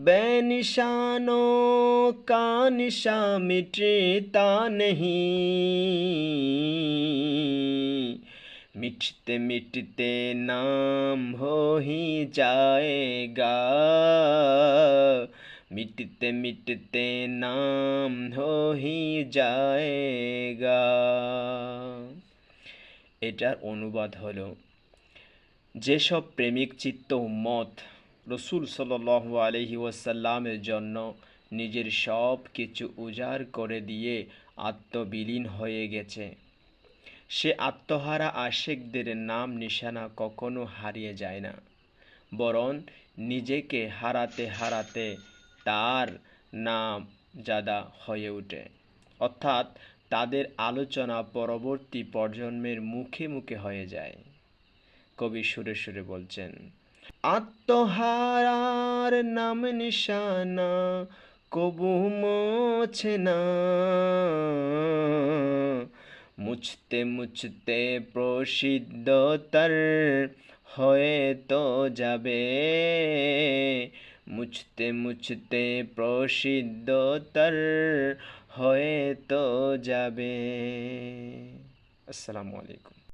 बेनिशानों का निशा मिटता नहीं मिटते मिटते नाम हो ही जाएगा মিটতে মিটতে নাম হহি জায়গা এটার অনুবাদ হলো যেসব প্রেমিক চিত্ত উম্মত রসুল সাল আলহি ওয়াসাল্লামের জন্য নিজের সব কিছু উজাড় করে দিয়ে আত্মবিলীন হয়ে গেছে। সে আত্মহারা আশেকদের নাম নিশানা কখনো হারিয়ে যায় না, বরং নিজেকে হারাতে হারাতে তার নাম জাদা হয়ে ওঠে। অর্থাৎ তাদের আলোচনা পরবর্তী প্রজন্মের মুখে মুখে হয়ে যায়। কবি সুরে সুরে বলছেন আত্মহারার নাম নিশানা, কবু মোছে না। মুছতে মুছতে প্রসিদ্ধ তার হয়ে তো যাবে। মুছতে মুছতে প্রসিদ্ধ তার হয়ে তো যাবে। আসসালামু আলাইকুম।